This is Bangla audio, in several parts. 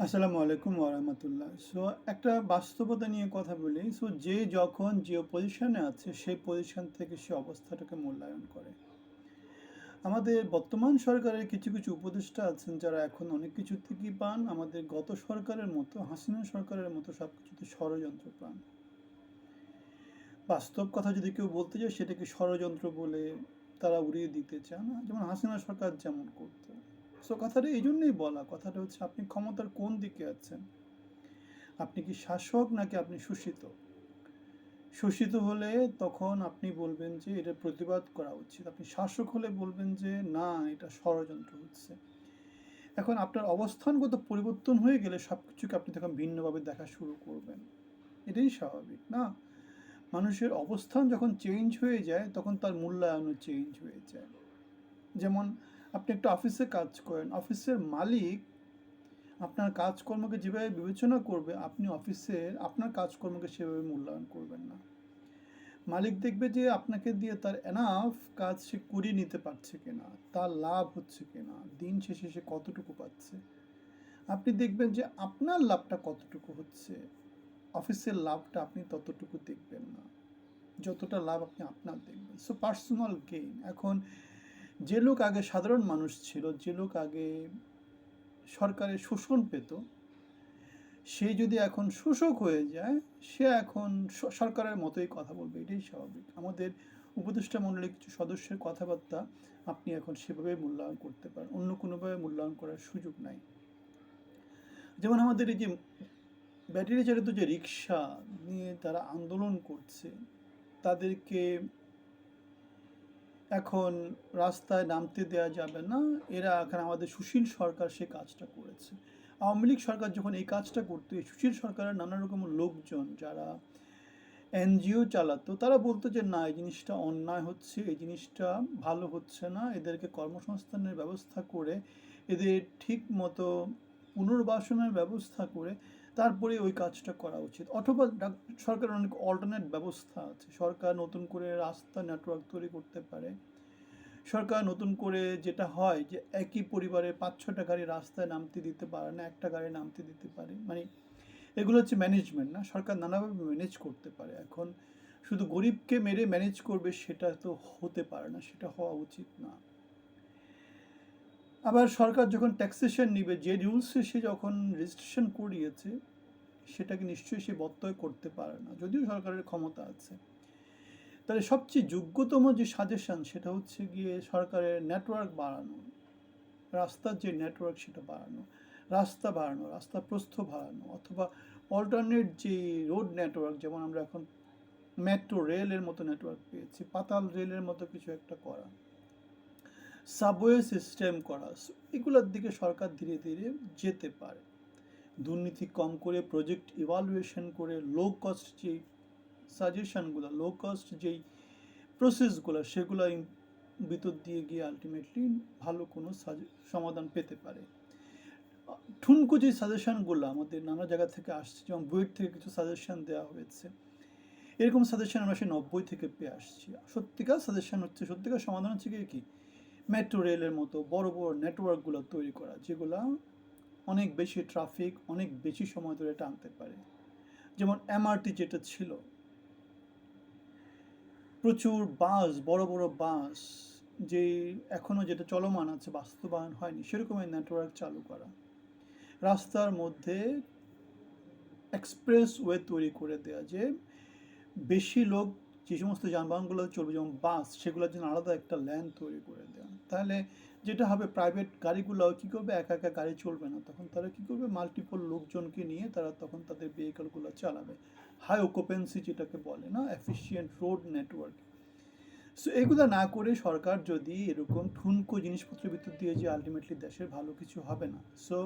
আসসালামু আলাইকুম ওরহামতুল্লাহ সো একটা বাস্তবতা নিয়ে কথা বলি। সো যে যখন যে পজিশনে আছে, সেই পজিশন থেকে সে অবস্থাটাকে মূল্যায়ন করে। আমাদের বর্তমান সরকারের কিছু কিছু উপদেষ্টা আছেন যারা এখন অনেক কিছু থেকেই পান। আমাদের গত সরকারের মতো, হাসিনা সরকারের মতো সব কিছুতে ষড়যন্ত্র পান। বাস্তব কথা যদি কেউ বলতে যায় সেটাকে ষড়যন্ত্র বলে তারা উড়িয়ে দিতে চান যেমন হাসিনা সরকার যেমন করতো। সো কথাটা এই জন্যই বলা, কথাটা হচ্ছে আপনি ক্ষমতার কোন দিকে আছেন? আপনি কি শাসক নাকি আপনি শোষিত? শোষিত হলে তখন আপনি বলবেন যে এটা প্রতিবাদ করা উচিত। আপনি শাসক হলে বলবেন যে না, এটা ষড়যন্ত্র হচ্ছে। এখন আপনার অবস্থানগত পরিবর্তন হয়ে গেলে সব কিছুকে আপনি তখন ভিন্নভাবে দেখা শুরু করবেন। এটাই স্বাভাবিক, না? মানুষের অবস্থান যখন চেঞ্জ হয়ে যায়, তখন তার মূল্যায়নও চেঞ্জ হয়ে যায়। যেমন আপনি একটা অফিসে কাজ করেন। অফিসের মালিক আপনার কাজকর্মকে যেভাবে বিবেচনা করবে, আপনি অফিসের আপনার কাজকর্মকে সেভাবে মূল্যায়ন করবেন না। মালিক দেখবে যে আপনাকে দিয়ে তার এনাফ কাজ সে করিয়ে নিতে পারছে কিনা, তার লাভ হচ্ছে কিনা, দিন শেষে সে কতটুকু পাচ্ছে। আপনি দেখবেন যে আপনার লাভটা কতটুকু হচ্ছে অফিসের লাভটা আপনি ততটুকু দেখবেন না, যতটা লাভ আপনি আপনার দেখবেন। সো পার্সোনাল গেইন এখন যে লোক আগে সাধারণ মানুষ ছিল, যে লোক আগে সরকারের শোষণ পেত, সে যদি এখন শোষক হয়ে যায়, সে এখন সরকারের মতোই কথা বলবে, এটাই স্বাভাবিক। আমাদের উপদেষ্টা মণ্ডলীর কিছু সদস্যের কথাবার্তা আপনি এখন সেভাবে মূল্যায়ন করতে পারেন, অন্য কোনোভাবে মূল্যায়ন করার সুযোগ নাই। যেমন আমাদের এই যে ব্যাটারি চালিত যে রিক্সা নিয়ে তারা আন্দোলন করছে, তাদেরকে এখন রাস্তায় নামতে দেওয়া যাবে না। এরা এখন আমাদের সুশীল সরকার সে কাজটা করেছে। আওয়ামী লীগ সরকার যখন এই কাজটা করতো, এই সুশীল সরকারের নানা রকম লোকজন যারা এনজিও চালাতো, তারা বলতো যে, না, এই জিনিসটা অন্যায় হচ্ছে, এই জিনিসটা ভালো হচ্ছে না। এদেরকে কর্মসংস্থানের ব্যবস্থা করে, এদের ঠিক মতো পুনর্বাসনের ব্যবস্থা করে তারপরে ওই কাজটা করা উচিত। অথবা সরকারের অনেক অল্টারনেট ব্যবস্থা আছে। সরকার নতুন করে রাস্তা নেটওয়ার্ক তৈরি করতে পারে। সরকার নতুন করে যেটা হয় যে একই পরিবারের পাঁচ ছটা গাড়ি রাস্তায় নামতে দিতে পারে না, একটা গাড়ি নামতে দিতে পারে। মানে এগুলো হচ্ছে ম্যানেজমেন্ট না? সরকার নানাভাবে ম্যানেজ করতে পারে। এখন শুধু গরিবকে মেরে ম্যানেজ করবে সেটা তো হতে পারে না, সেটা হওয়া উচিত না। আবার সরকার যখন ট্যাক্সেশন নিবে, যে রুলসে সে যখন রেজিস্ট্রেশন করিয়েছে, সেটাকে নিশ্চয়ই সে বত্যয় করতে পারে না, যদিও সরকারের ক্ষমতা আছে। তাহলে সবচেয়ে যোগ্যতম যে সাজেশন সেটা হচ্ছে গিয়ে সরকারের নেটওয়ার্ক বাড়ানো। রাস্তার যে নেটওয়ার্ক সেটা বাড়ানো। রাস্তা বাড়ানো, রাস্তা প্রস্থ বাড়ানো, অথবা অল্টারনেট যে রোড নেটওয়ার্ক যেমন আমরা এখন মেট্রো রেলের মতো নেটওয়ার্ক পেয়েছি, পাতাল রেলের মতো কিছু একটা করা। সাবওয়ে সিস্টেম করা। এগুলোর দিকে সরকার ধীরে ধীরে যেতে পারে। দুর্নীতি কম করে প্রজেক্ট ইভালুয়েশন করে লো কস্ট যেই সাজেশনগুলো লো কস্ট যেই প্রসেসগুলো সেগুলো ভিতর দিয়ে গিয়ে আলটিমেটলি ভালো কোনো সমাধান পেতে পারে। ঠুনকো যে সাজেশনগুলো আমাদের নানা জায়গা থেকে আসছে, যেমন বইয়ের থেকে কিছু সাজেশন দেওয়া হয়েছে। এরকম সাজেশন আমরা সেই নব্বই থেকে পেয়ে আসছি। সত্যিকার সাজেশন হচ্ছে, সত্যিকার সমাধান হচ্ছে কি? মেট্রো রেলের মতো বড় বড় নেটওয়ার্কগুলো তৈরি করা, যেগুলো অনেক বেশি ট্রাফিক, অনেক বেশি সময় ধরে টানতে পারে। যেমন এমআরটি যেটা ছিল। প্রচুর বাস, বড় বড় বাস, যে এখনও যেটা চলমান আছে, বাস্তবায়ন হয়নি সেরকমের নেটওয়ার্ক চালু করা। রাস্তার মধ্যে এক্সপ্রেস ওয়ে তৈরি করে দেওয়া যে, বেশি লোক যে সমস্ত যানবাহনগুলো চলবে, যেমন বাস, সেগুলোর জন্য আলাদা একটা ল্যান তৈরি করে দেওয়া তাহলে যেটা হবে প্রাইভেট গাড়িগুলো কী করবে? একা একা গাড়ি চলবে না। তখন তারা কী করবে? মাল্টিপল লোকজনকে নিয়ে তারা তখন তাদের ভেহিকলগুলো চালাবে। হাই অকুপেন্সি যেটাকে বলে না? এফিসিয়েন্ট রোড নেটওয়ার্ক সো এগুলো না করে সরকার যদি এরকম ঠুনকো জিনিসপত্রের ভিতর দিয়ে যে আলটিমেটলি দেশের ভালো কিছু হবে না। সো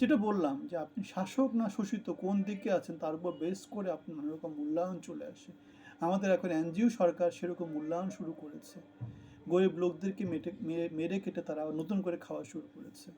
যেটা বললাম যে আপনি শাসক না শোষিত কোন দিকে আছেন, তার উপর বেস করে আপনার রকম মূল্যায়ন চলে আসে। আমাদের এখন এনজিও সরকার সেরকম মূল্যায়ন শুরু করেছে। গরিব লোকদেরকে মেটে, মেরে কেটে তারা নতুন করে খাওয়া শুরু করেছে।